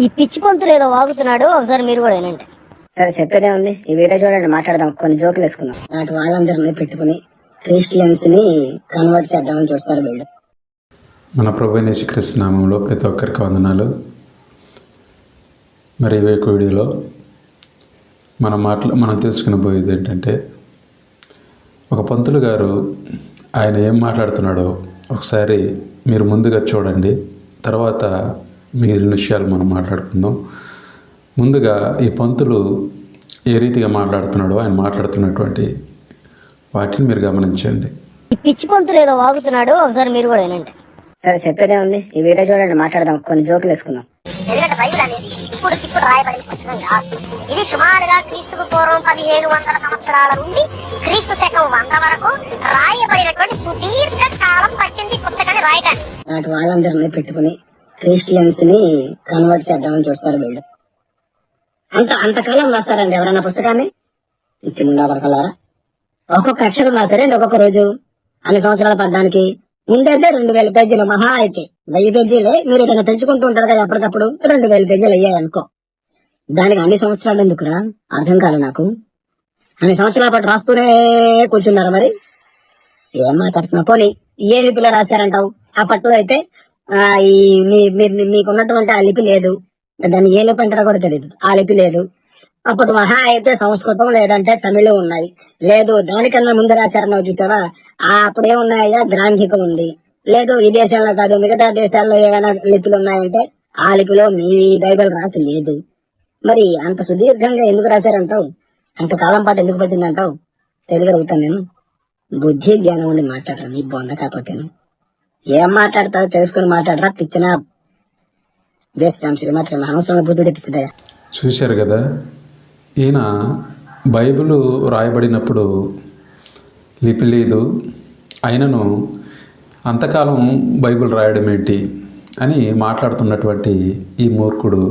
ఈ పిచ్చి పంతులు ఏదో వాగుతున్నాడు ఒకసారి మీరు కూడా వినండి. సరే చెప్పేదే ఉంది. ఈ వీడియో చూడండి మాట్లాడదాం. కొన్ని జోకులు వేసుకుందాం. నాటి వాళ్ళందరినీ పెట్టుకుని క్రిస్టియన్స్ని కన్వర్ట్ చేద్దామని చూస్తారు వీళ్ళు. మన ప్రభు యేసుక్రీస్తు నామంలో ప్రతి ఒక్కరికి వందనాలు. మరి ఈ యొక్క వీడియోలో మనం మాట్లా మనం తెలుసుకుని పోయేది ఏంటంటే ఒక పంతులు గారు ఆయన ఏం మాట్లాడుతున్నాడో ఒకసారి మీరు ముందుగా చూడండి. తర్వాత మిగిలిన విషయాలు మనం మాట్లాడుకుందాం. ముందుగా ఈ పంతులు ఏ రీతిగా మాట్లాడుతున్నాడో ఆయన మాట్లాడుతున్నటువంటి వాటిని మీరు గమనించండి. ఈ పిచ్చి పంతులు ఏదో వాగుతున్నాడు ఒకసారి మీరు కూడా వినండి. సరే చెప్పేదే ఉంది. ఈ వీడియో చూడండి మాట్లాడదాం కొన్ని జోకులు వేసుకుందాం. ఎందుకంటే బైబిల్ అనేది ఇప్పుడు ఇప్పుడు రాయబడిన పుస్తకం కాదు. ఇది సుమారుగా క్రీస్తుకు పూర్వం పదిహేను వందల సంవత్సరాల నుండి క్రీస్తు శకం వంద వరకు రాయబడినటువంటి సుదీర్ఘ కాలం పట్టింది ఈ పుస్తకాన్ని రాయడానికి నాటి వాళ్ళందరినీ పెట్టుకుని క్రిస్టియన్స్ని కన్వర్ట్ చేద్దామని చూస్తారు వీళ్ళు. అంత అంతకాలం రాస్తారండి ఎవరైనా పుస్తకాన్ని? ఇచ్చి ముండా పడకలారా? ఒక్కొక్క అక్షరం రాస్తారండి ఒక్కొక్క రోజు. అన్ని సంవత్సరాల పడ్డానికి. ఉండేదే రెండు వేల పేజీలు మహా అయితే. వెయ్యి పేజీలే మీరు ఏదైనా పెంచుకుంటూ ఉంటారు కదా అప్పటికప్పుడు రెండు వేల పేజీలు అయ్యాయి అనుకో. దానికి అన్ని సంవత్సరాలు ఎందుకురా? అర్థం కాదు నాకు. అన్ని సంవత్సరాల పాటు రాస్తూనే కూర్చున్నారు మరి. ఏం మాట్లాడుతున్నా పోనీ ఏ లిపిలో రాశారంటావు? అప్పట్లో అయితే ఈ మీ- మీకు ఉన్నటువంటి ఆ లిపి లేదు. దాన్ని ఏ లిపి అంటారో కూడా తెలియదు ఆ లిపి లేదు. అప్పుడు మహా అయితే సంస్కృతం లేదంటే తమిళం ఉన్నాయి. లేదు దానికన్నా ముందు రాశారని చూసారా ఆ అప్పుడే ఉన్నాయా గ్రాంధికం ఉంది. లేదు ఈ దేశంలో కాదు మిగతా దేశాల్లో ఏమైనా లిపులు ఉన్నాయంటే ఆ లిపిలో మీ బైబిల్ రాసి లేదు. మరి అంత సుదీర్ఘంగా ఎందుకు రాశారంటావు? అంత కాలం పాటు ఎందుకు పట్టిందంటావు? తెలియగలుగుతాను నేను. బుద్ధి జ్ఞానం ఉండి మాట్లాడరా నీ బొంద కాకపోతేను? ఏం మాట్లాడతావు తెలుసుకుని మాట్లాడరా పిచ్చిన. దేశకాంక్షలు మాత్రం అనవసరంగా చూశారు కదా ఈయన బైబిల్ రాయబడినప్పుడు లిపి లేదు అయినను అంతకాలం బైబిల్ రాయడం ఏంటి అని మాట్లాడుతున్నటువంటి ఈ మూర్ఖుడు.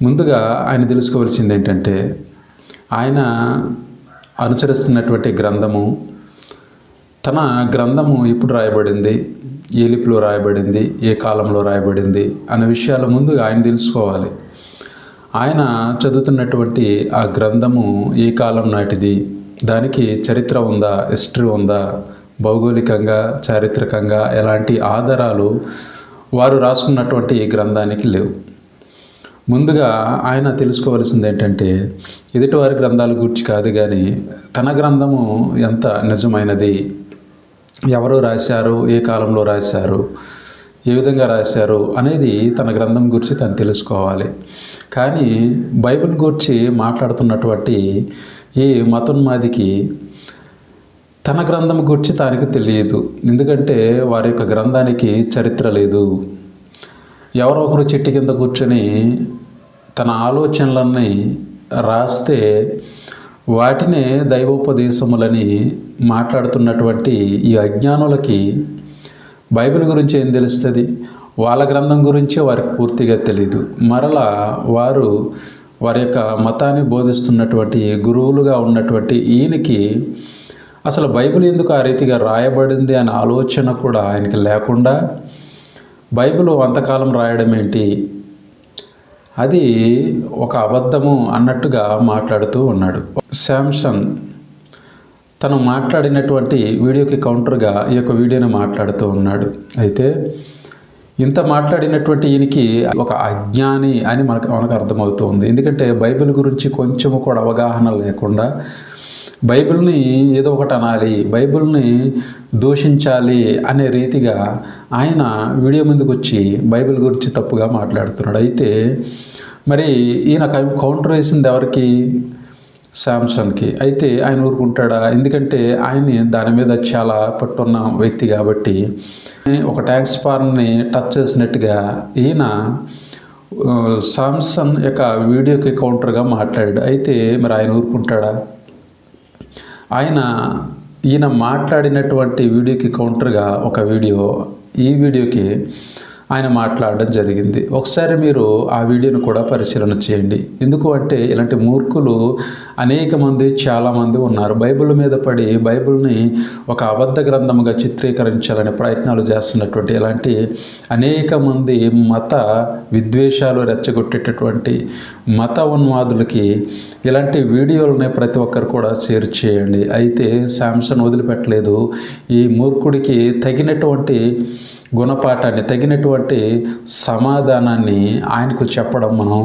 ముందుగా ఆయన తెలుసుకోవాల్సింది ఏంటంటే ఆయన అనుసరిస్తున్నటువంటి గ్రంథము తన గ్రంథము ఎప్పుడు రాయబడింది ఏ లిపిలో రాయబడింది ఏ కాలంలో రాయబడింది అనే విషయాల ముందుగా ఆయన తెలుసుకోవాలి. ఆయన చదువుతున్నటువంటి ఆ గ్రంథము ఏ కాలం నాటిది దానికి చరిత్ర ఉందా హిస్టరీ ఉందా భౌగోళికంగా చారిత్రకంగా ఎలాంటి ఆధారాలు వారు రాసుకున్నటువంటి ఈ గ్రంథానికి లేవు. ముందుగా ఆయన తెలుసుకోవాల్సింది ఏంటంటే ఎదుటివారి గ్రంథాల గురించి కాదు కానీ తన గ్రంథము ఎంత నిజమైనది ఎవరు రాశారు? ఏ కాలంలో రాశారు? ఏ విధంగా రాశారు? అనేది తన గ్రంథం గురించి తను తెలుసుకోవాలి. కానీ బైబిల్ గురించి మాట్లాడుతున్నటువంటి ఈ మతోన్మాదికి తన గ్రంథం గురించి తనకి తెలియదు. ఎందుకంటే వారి యొక్క గ్రంథానికి చరిత్ర లేదు. ఎవరో ఒకరు చెట్టు కింద కూర్చొని తన ఆలోచనలన్నీ రాస్తే వాటినే దైవోపదేశములని మాట్లాడుతున్నటువంటి ఈ అజ్ఞానులకి బైబిల్ గురించి ఏం తెలుస్తుంది? వాళ్ళ గ్రంథం గురించే వారికి పూర్తిగా తెలియదు మరలా వారు వారి యొక్క మతాన్ని బోధిస్తున్నటువంటి గురువులుగా ఉన్నటువంటి ఈయనకి అసలు బైబిల్ ఎందుకు ఆ రీతిగా రాయబడింది అనే ఆలోచన కూడా ఆయనకి లేకుండా బైబిల్ అంతకాలం రాయడం ఏంటి? అది ఒక అబద్ధము అన్నట్టుగా మాట్లాడుతూ ఉన్నాడు. శాంసంగ్ తను మాట్లాడినటువంటి వీడియోకి కౌంటర్గా ఈ యొక్క వీడియోని మాట్లాడుతూ ఉన్నాడు. అయితే ఇంత మాట్లాడినటువంటి ఈయనకి ఒక అజ్ఞాని అని మనకు మనకు అర్థమవుతుంది ఎందుకంటే బైబిల్ గురించి కొంచెము కూడా అవగాహన లేకుండా బైబిల్ని ఏదో ఒకటి అనాలి బైబిల్ని దూషించాలి అనే రీతిగా ఆయన వీడియో ముందుకు వచ్చి బైబిల్ గురించి తప్పుగా మాట్లాడుతున్నాడు. అయితే మరి ఈయన కౌంటర్ వేసింది ఎవరికి? శాంసంగ్కి అయితే ఆయన ఊరుకుంటాడా? ఎందుకంటే ఆయన దాని మీద చాలా పట్టున్న వ్యక్తి కాబట్టి ఒక ట్యాక్స్ ఫార్మ్ని టచ్ చేసినట్టుగా ఈయన సామ్సంగ్ యొక్క వీడియోకి కౌంటర్గా మాట్లాడాడు. అయితే మరి ఆయన ఊరుకుంటాడా? ఆయన ఈయన మాట్లాడినటువంటి వీడియోకి కౌంటర్గా ఒక వీడియో ఈ వీడియోకి ఆయన మాట్లాడడం జరిగింది. ఒకసారి మీరు ఆ వీడియోను కూడా పరిశీలన చేయండి. ఎందుకు అంటే ఇలాంటి మూర్ఖులు అనేక మంది చాలామంది ఉన్నారు. బైబిల్ మీద పడి బైబిల్ని ఒక అబద్ధ గ్రంథముగా చిత్రీకరించాలనే ప్రయత్నాలు చేస్తున్నటువంటి ఇలాంటి అనేక మంది మత విద్వేషాలు రెచ్చగొట్టేటటువంటి మత ఉన్మాదులకి ఇలాంటి వీడియోలని ప్రతి ఒక్కరు కూడా షేర్ చేయండి. అయితే శాంసన్ వదిలిపెట్టలేదు. ఈ మూర్ఖుడికి తగినటువంటి గుణపాఠాన్ని తగినటువంటి సమాధానాన్ని ఆయనకు చెప్పడం మనం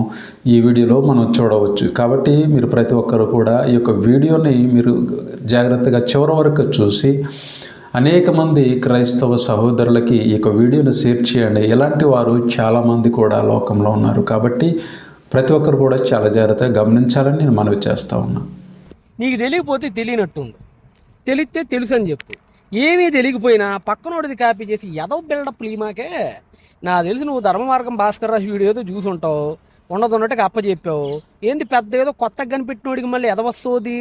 ఈ వీడియోలో మనం చూడవచ్చు. కాబట్టి మీరు ప్రతి ఒక్కరు కూడా ఈ యొక్క వీడియోని మీరు జాగ్రత్తగా చివరి వరకు చూసి అనేక మంది క్రైస్తవ సహోదరులకి ఈ యొక్క వీడియోను షేర్ చేయండి. ఇలాంటి వారు చాలామంది కూడా లోకంలో ఉన్నారు. కాబట్టి ప్రతి ఒక్కరు కూడా చాలా జాగ్రత్తగా గమనించాలని నేను మనవి చేస్తూ ఉన్నా. నీకు తెలియకపోతే తెలియనట్టుంది తెలిస్తే తెలుసు అని చెప్పు. ఏమీ తెలియకపోయినా పక్కనోడిది కాపీ చేసి ఎదో బిల్డప్ లీమాకే నా తెలిసి నువ్వు ధర్మ మార్గం భాస్కర్ రాజు వీడియోతో చూసుంటావు ఉండదు ఉన్నట్టుగా అప్పచెప్పావు ఏంది పెద్ద ఏదో కొత్తగా కనిపెట్టినోడికి మళ్ళీ ఎదవస్తోది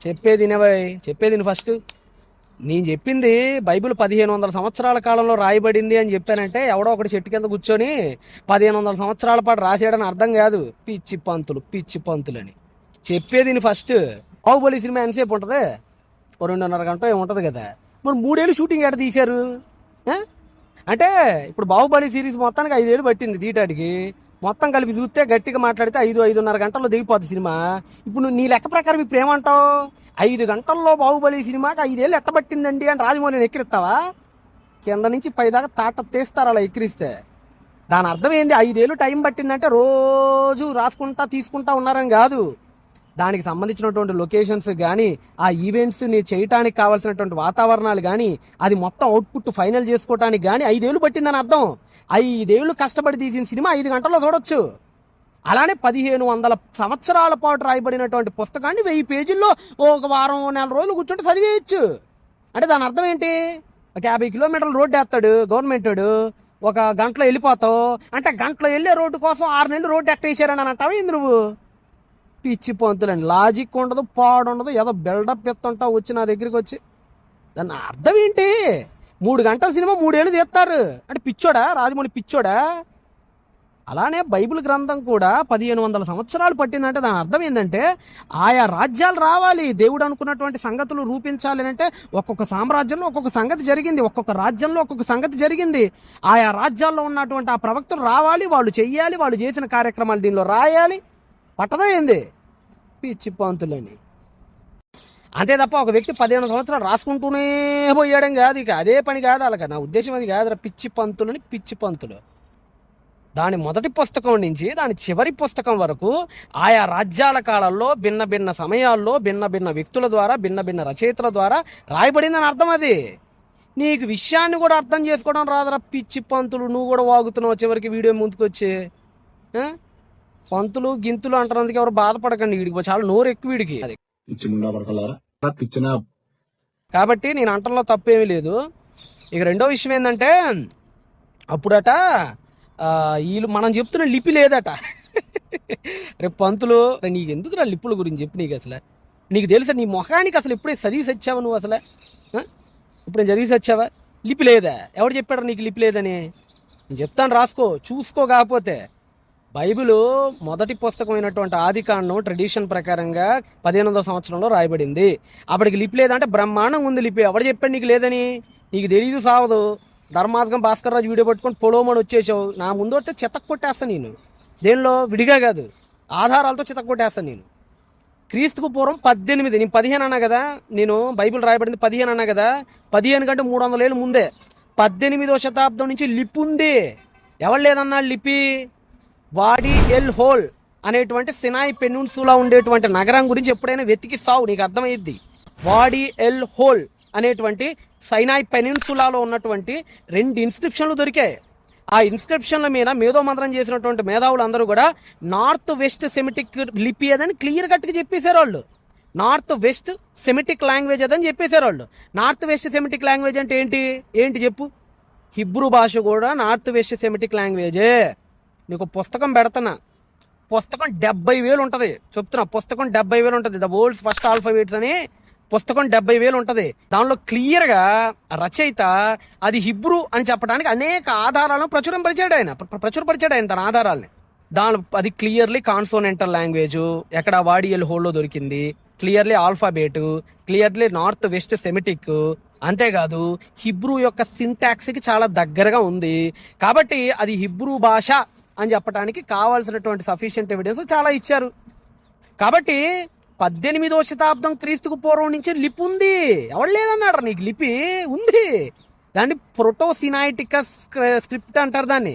చెప్పేది వినవయ్ చెప్పేది ఫస్ట్ నేను చెప్పింది బైబిల్ పదిహేను వందల సంవత్సరాల కాలంలో రాయబడింది అని చెప్పానంటే ఎవడో ఒకటి చెట్టు కింద కూర్చొని పదిహేను వందల సంవత్సరాల పాటు రాసేయడని అర్థం కాదు. పిచ్చి పంతులు పిచ్చి పంతులని. చెప్పేది ఫస్ట్ బాహుబలి సినిమా ఎంతసేపు ఉంటుంది? రెండున్నర గంట ఉంటుంది కదా. మరి మూడేళ్ళు షూటింగ్ ఎక్కడ తీశారు? అంటే ఇప్పుడు బాహుబలి సిరీస్ మొత్తానికి ఐదేళ్ళు పట్టింది తీయటానికి. మొత్తం కలిపి చూస్తే గట్టిగా మాట్లాడితే ఐదు ఐదున్నర గంటల్లో దిగిపోద్ది సినిమా. ఇప్పుడు నువ్వు నీ లెక్క ప్రకారం ఇప్పుడు ఏమంటావు? ఐదు గంటల్లో బాహుబలి సినిమాకి ఐదేళ్ళు ఎట్ట పట్టిందండి అని రాజమౌళిని ఎక్కిరిస్తావా? కింద నుంచి పైదాకా తాట తీస్తారు అలా ఎక్కిరిస్తే. దాని అర్థం ఏంది? ఐదేళ్ళు టైం పట్టిందంటే రోజు రాసుకుంటా తీసుకుంటా ఉన్నారని కాదు. దానికి సంబంధించినటువంటి లొకేషన్స్ కానీ ఆ ఈవెంట్స్ని చేయటానికి కావాల్సినటువంటి వాతావరణాలు కానీ అది మొత్తం అవుట్పుట్ ఫైనల్ చేసుకోవటానికి కానీ ఐదేళ్ళు పట్టిందని అర్థం. ఐదేళ్ళు కష్టపడి తీసిన సినిమా ఐదు గంటల్లో చూడొచ్చు. అలానే పదిహేను వందల సంవత్సరాల పాటు రాయబడినటువంటి పుస్తకాన్ని వెయ్యి పేజీల్లో ఒక వారం నెల రోజులు కూర్చుంటే చదివేయచ్చు. అంటే దాని అర్థం ఏంటి? ఒక యాభై కిలోమీటర్లు రోడ్డు వేస్తాడు గవర్నమెంట్ ఒక గంటలో వెళ్ళిపోతావు. అంటే గంటలో వెళ్ళే రోడ్డు కోసం ఆరు నెలలు రోడ్డు ఎట్ట వేసారని అని అంటావా ఏంది నువ్వు? పిచ్చి పంతులండి. లాజిక్ ఉండదు పాడు ఉండదు ఏదో బిల్డప్ ఎత్తుంటా వచ్చి నా దగ్గరికి వచ్చి. దాని అర్థం ఏంటి? మూడు గంటల సినిమా మూడేళ్ళు తీస్తారు. అంటే పిచ్చోడా? రాజమౌళి పిచ్చోడా? అలానే బైబిల్ గ్రంథం కూడా పదిహేను వందల సంవత్సరాలు పట్టిందంటే దాని అర్థం ఏంటంటే ఆయా రాజ్యాలు రావాలి. దేవుడు అనుకున్నటువంటి సంగతులు రూపించాలి అంటే ఒక్కొక్క సామ్రాజ్యంలో ఒక్కొక్క సంగతి జరిగింది. ఒక్కొక్క రాజ్యంలో ఒక్కొక్క సంగతి జరిగింది. ఆయా రాజ్యాల్లో ఉన్నటువంటి ఆ ప్రవక్తలు రావాలి వాళ్ళు చెయ్యాలి వాళ్ళు చేసిన కార్యక్రమాలు దీనిలో రాయాలి. పట్టదా ఏంది పిచ్చి పాంతులని. అంతే తప్ప ఒక వ్యక్తి పదిహేను సంవత్సరాలు రాసుకుంటూనే పోయాడం కాదు ఇక. అదే పని కాదు అలాగ నా ఉద్దేశం అది కాదురా. పిచ్చి పంతులని పిచ్చి పంతులు. దాని మొదటి పుస్తకం నుంచి దాని చివరి పుస్తకం వరకు ఆయా రాజ్యాల కాలాల్లో భిన్న భిన్న సమయాల్లో భిన్న భిన్న వ్యక్తుల ద్వారా భిన్న భిన్న రచయితల ద్వారా రాయబడిందని అర్థం అది. నీకు విషయాన్ని కూడా అర్థం చేసుకోవడం రాదరా పిచ్చి పంతులు. నువ్వు కూడా వాగుతున్నావు చివరికి వీడియో ముందుకొచ్చి. పంతులు గింతులు అంటారందుకు ఎవరు బాధపడకండి వీడికి. చాలా నోరు ఎక్కువ వీడికి. అది. కాబట్టి నేను అంటంలో తప్పేమీ లేదు. ఇక రెండో విషయం ఏంటంటే అప్పుడట వీళ్ళు మనం చెప్తున్న లిపి లేదట. రేపు పంతులు నీకు ఎందుకు నా లిప్పుల గురించి చెప్పు నీకు అసలు? నీకు తెలుసా నీ మొఖానికి అసలు ఎప్పుడే చదివి సచ్చావా నువ్వు అసలు? ఇప్పుడు నేను చదివి సచ్చావా? లిపి లేదా? ఎవడు చెప్పాడు నీకు లిపి లేదని? నేను చెప్తాను రాసుకో చూసుకో కాకపోతే. బైబిల్ మొదటి పుస్తకమైనటువంటి ఆది కాండం ట్రెడిషన్ ప్రకారంగా పదిహేను వందల సంవత్సరంలో రాయబడింది. అప్పటికి లిపి లేదంటే బ్రహ్మాండంగా ఉంది లిపి. ఎవడు చెప్పాడు నీకు లేదని? నీకు తెలియదు సావదు. ధర్మాసకం భాస్కర్ రాజు వీడియో పట్టుకొని పొలోమని వచ్చేసావు. నా ముందు వస్తే చితక్ కొట్టేస్తాను నేను. దేనిలో? విడిగా కాదు. ఆధారాలతో చితక్ కొట్టేస్తాను నేను. క్రీస్తుకు పూర్వం పద్దెనిమిది. నేను పదిహేను అన్నా కదా? నేను బైబిల్ రాయబడింది పదిహేను అన్నా కదా? పదిహేను కంటే మూడు వందల ఏళ్ళు ముందే. పద్దెనిమిదో శతాబ్దం నుంచి లిపి ఉంది ఎవరు లేదన్నా లిపి? వాడి ఎల్ హోల్ అనేటువంటి సినాయి పెనున్సులా ఉండేటువంటి నగరం గురించి ఎప్పుడైనా వెతికి సావు నీకు అర్థమైద్ది. వాడి ఎల్ హోల్ అనేటువంటి సైనాయి పెనిన్సులాలో ఉన్నటువంటి రెండు ఇన్స్క్రిప్షన్లు దొరికాయి. ఆ ఇన్స్క్రిప్షన్ల మీద మేధో మంత్రం చేసినటువంటి మేధావులు అందరూ కూడా నార్త్ వెస్ట్ సెమిటిక్ లిపి అదని క్లియర్ కట్గా చెప్పేశారు వాళ్ళు నార్త్ వెస్ట్ సెమిటిక్ లాంగ్వేజ్ అదని చెప్పేశారు వాళ్ళు నార్త్ వెస్ట్ సెమిటిక్ లాంగ్వేజ్ అంటే ఏంటి? ఏంటి చెప్పు? హిబ్రూ భాష కూడా నార్త్ వెస్ట్ సెమిటిక్ లాంగ్వేజే. నీకు పుస్తకం పెడతానా పుస్తకం డెబ్బై వేలు ఉంటుంది. చెప్తున్నా పుస్తకం డెబ్బై వేలు ఉంటుంది. ద వరల్డ్స్ ఫస్ట్ ఆల్ఫాబెట్స్ అని పుస్తకం డెబ్బై వేలు ఉంటుంది. దానిలో క్లియర్గా రచయిత అది హిబ్రూ అని చెప్పడానికి అనేక ఆధారాలను ప్రచురింపరిచాడు ఆయన. ప్రచురపరిచాడు ఆయన తన ఆధారాలని. దాని అది క్లియర్లీ కాన్సోనెంటల్ లాంగ్వేజ్ ఎక్కడ వాడియల్ హోల్లో దొరికింది. Clearly alphabet clearly north west Semitic అంతేకాదు హిబ్రూ యొక్క సింటాక్స్కి చాలా దగ్గరగా ఉంది. కాబట్టి అది హిబ్రూ భాష అని చెప్పడానికి కావాల్సినటువంటి సఫిషియంట్ ఎవిడెన్స్ చాలా ఇచ్చారు. కాబట్టి పద్దెనిమిదో శతాబ్దం క్రీస్తుకు పూర్వం నుంచి లిపి ఉంది. ఎవడు లేదన్నాడు? నీకు లిపి ఉంది. దాన్ని ప్రోటోసినాయిటికస్ స్క్రిప్ట్ అంటారు దాన్ని.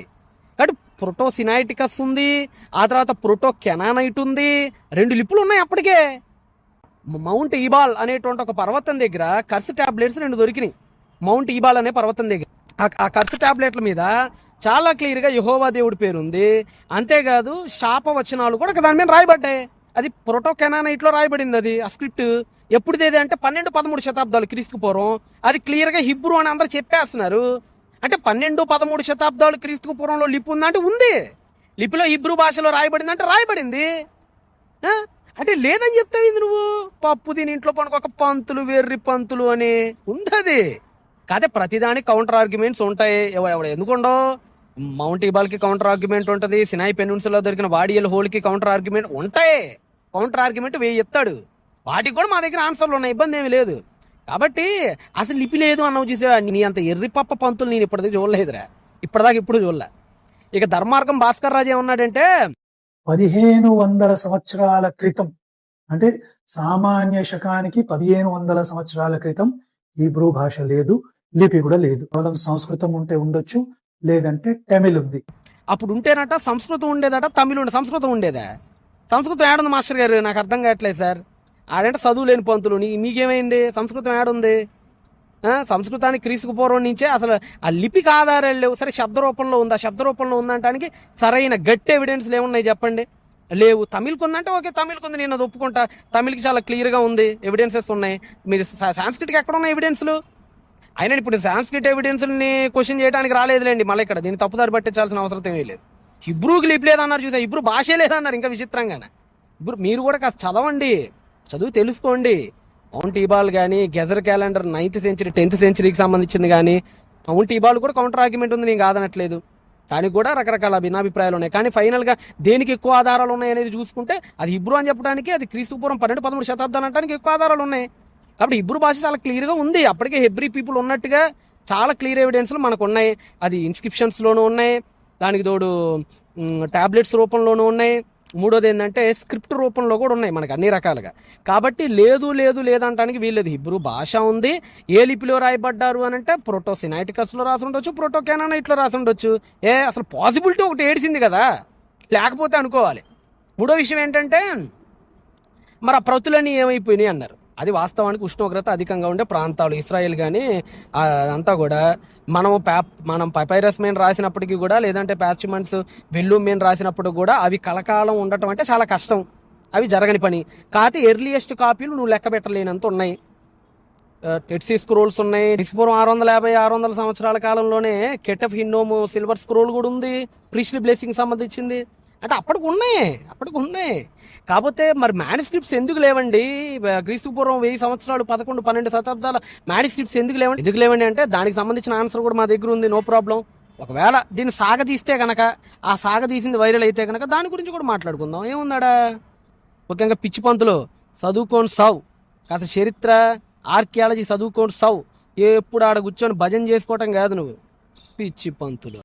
కాబట్టి ప్రోటోసినాయిటికస్ ఉంది ఆ తర్వాత ప్రోటో కెనానైట్ ఉంది రెండు లిపులు ఉన్నాయి అప్పటికే. మౌంట్ ఈబాల్ అనేటువంటి ఒక పర్వతం దగ్గర కర్స్ టాబ్లెట్స్ రెండు దొరికినాయి. మౌంట్ ఈబాల్ అనే పర్వతం దగ్గర. ఆ- ఆ కర్స్ టాబ్లెట్ల మీద చాలా క్లియర్గా యహోవా దేవుడి పేరు ఉంది అంతేకాదు శాప వచనాలు కూడా దాని మీద రాయబడ్డాయి. అది ప్రోటో కెనానైట్లో రాయబడింది అది ఆ స్క్రిప్ట్. ఎప్పుడుదేది అంటే పన్నెండు పదమూడు శతాబ్దాలు క్రీస్తు పూర్వం. అది క్లియర్గా హిబ్రూ అని అందరూ చెప్పేస్తున్నారు. అంటే పన్నెండు పదమూడు శతాబ్దాలు క్రీస్తుకు పూర్వంలో లిపి ఉందంటే ఉంది. లిపిలో హిబ్రూ భాషలో రాయబడింది అంటే రాయబడింది. అంటే లేదని చెప్తావు నువ్వు? పప్పు తిని ఇంట్లో పనుకోక పంతులు వెర్రి పంతులు అని. ఉందది. కాదే ప్రతిదానికి కౌంటర్ ఆర్గ్యుమెంట్స్ ఉంటాయి. ఎవ- ఎవడు ఎందుకుండో మౌంట్ ఇబాల్కి కౌంటర్ ఆర్గ్యుమెంట్ ఉంటుంది. సినాయి పెనున్సులో దొరికిన వాడియల్ హోల్కి కౌంటర్ ఆర్గ్యుమెంట్ ఉంటాయి. కౌంటర్ ఆర్గ్యుమెంట్ వేయి ఎత్తాడు. వాటికి కూడా మా దగ్గర ఆన్సర్లు ఉన్నాయి. ఇబ్బంది ఏమి లేదు. కాబట్టి అసలు లిపి లేదు అన్నావు చూసా నీ అంత ఎర్రిపప్ప పంతులు నేను ఇప్పటిదాకా చూడలేదురా. ఇప్పటిదాకా ఇప్పుడు చూడలే. ఇక ధర్మార్గం భాస్కర్ రాజు ఏమన్నాడంటే పదిహేను వందల సంవత్సరాల క్రితం అంటే సామాన్య శకానికి పదిహేను వందల సంవత్సరాల క్రితం హీబ్రూ భాష లేదు. లిపి కూడా లేదు. కేవలం సంస్కృతం ఉంటే ఉండొచ్చు లేదంటే తమిళ్ ఉంది. అప్పుడు ఉంటేనట సంస్కృతం ఉండేదట తమిళ ఉండే సంస్కృతం ఉండేదా? సంస్కృతం ఏడుంది మాస్టర్ గారు? నాకు అర్థం కావట్లేదు సార్. ఆడంటే చదువు లేని పంతులు నీ మీకేమైంది సంస్కృతం ఏడుంది ఆ, సంస్కృతానికి క్రీసుకు పూర్వం నుంచే అసలు ఆ లిపికి ఆధారాలు లేవు. సరే శబ్ద రూపంలో ఉందా? శబ్ద రూపంలో ఉందంటానికి సరైన గట్టి ఎవిడెన్స్లు ఏమున్నాయి చెప్పండి. లేవు. తమిళకు ఉందంటే ఓకే తమిళకు ఉంది నేను అది ఒప్పుకుంటా. తమిళకి చాలా క్లియర్గా ఉంది ఎవిడెన్సెస్ ఉన్నాయి. మీరు సాంస్కృతికి ఎక్కడ ఉన్నాయి ఎవిడెన్స్లు అయినా ఇప్పుడు సాంస్క్రిట్ ఎవిడెన్స్ని క్వశ్చన్ చేయడానికి రాలేదులేండి. మళ్ళీ ఇక్కడ దీన్ని తప్పుదారి పట్టించాల్సిన అవసరం ఏమీ లేదు. హిబ్రూకి లిపి లేదన్నారు చూసా హిబ్రూ భాషే లేదన్నారు ఇంకా విచిత్రంగానే. ఇప్పుడు మీరు కూడా కాస్త చదవండి. చదువు తెలుసుకోండి. మౌంట్ ఈబాల్ కానీ Gezer calendar ninth century tenth సెంచరీకి సంబంధించింది కానీ మౌంట్ ఈబాల్ కూడా కౌంటర్ ఆర్గ్యుమెంట్ ఉంది నేను కాదనట్లేదు. దానికి కూడా రకరకాల భిన్నాభిప్రాయాలు ఉన్నాయి. కానీ ఫైనల్గా దేనికి ఎక్కువ ఆధారాలు ఉన్నాయి అనేది చూసుకుంటే అది హిబ్రూ అని చెప్పడానికి అది క్రీస్తుపూర్వం పన్నెండు పదమూడు శతాబ్దాలు అనడానికి ఎక్కువ ఆధారాలు ఉన్నాయి. కాబట్టి ఇబ్బరు భాష చాలా క్లియర్గా ఉంది. అప్పటికే హెబ్రీ పీపుల్ ఉన్నట్టుగా చాలా క్లియర్ ఎవిడెన్స్లు మనకు ఉన్నాయి అది ఇన్స్క్రిప్షన్స్లోనూ ఉన్నాయి. దానికి తోడు టాబ్లెట్స్ రూపంలోనూ ఉన్నాయి. మూడోది ఏంటంటే స్క్రిప్ట్ రూపంలో కూడా ఉన్నాయి మనకి అన్ని రకాలుగా. కాబట్టి లేదు లేదు లేదంటానికి వీల్లేదు. హిబ్రూ భాష ఉంది. ఏ లిపిలో రాయబడ్డారు అని అంటే ప్రోటో సినాయిటికస్లో రాసి ఉండొచ్చు ప్రోటో కెనానైట్లో రాసి ఉండొచ్చు. ఏ అసలు పాసిబిలిటీ ఒకటి ఏడిసింది కదా. లేకపోతే అనుకోవాలి. మూడో విషయం ఏంటంటే మరి ఆ ప్రతులన్నీ ఏమైపోయినాయి అన్నారు. అది వాస్తవానికి ఉష్ణోగ్రత అధికంగా ఉండే ప్రాంతాలు. ఇస్రాయెల్ కానీ అంతా కూడా మనము ప్యా మనం పపైరస్ మెయిన్ రాసినప్పటికీ కూడా లేదంటే ప్యాచ్మెంట్స్ వెల్లు మెయిన్ రాసినప్పుడు కూడా అవి కలకాలం ఉండటం అంటే చాలా కష్టం. అవి జరగని పని. కాకపోతే ఎర్లియస్ట్ కాపీలు నువ్వు లెక్క పెట్టలేనంత ఉన్నాయి. టెట్సీ స్క్రోల్స్ ఉన్నాయి. డిస్పూర్వం ఆరు వందల యాభై ఆరు వందల సంవత్సరాల కాలంలోనే కెటఫ్ హిన్నోము సిల్వర్ స్క్రోల్ కూడా ఉంది. ప్రిస్లీ బ్లెస్సింగ్ సంబంధించింది. అంటే అప్పటికి ఉన్నాయి. అప్పటికి ఉన్నాయి. కాకపోతే మరి మ్యానుస్క్రిప్ట్స్ ఎందుకు లేవండి? క్రీస్తు పూర్వం వెయ్యి సంవత్సరాలు పదకొండు పన్నెండు శతాబ్దాల మ్యానుస్క్రిప్ట్స్ ఎందుకు లేవండి? ఎందుకు లేవండి అంటే దానికి సంబంధించిన ఆన్సర్ కూడా మా దగ్గర ఉంది నో ప్రాబ్లం ఒకవేళ దీన్ని సాగదీస్తే గనక ఆ సాగదీసింది వైరల్ అయితే గనక దాని గురించి కూడా మాట్లాడుకుందాం. ఏముందాడా? ముఖ్యంగా పిచ్చి పంతులు చదువుకోండి సావు కాస్త చరిత్ర ఆర్కియాలజీ చదువుకోండి సవ్ ఎప్పుడు ఆడ కూర్చొని భజన చేసుకోవటం కాదు నువ్వు. పిచ్చి పంతులు.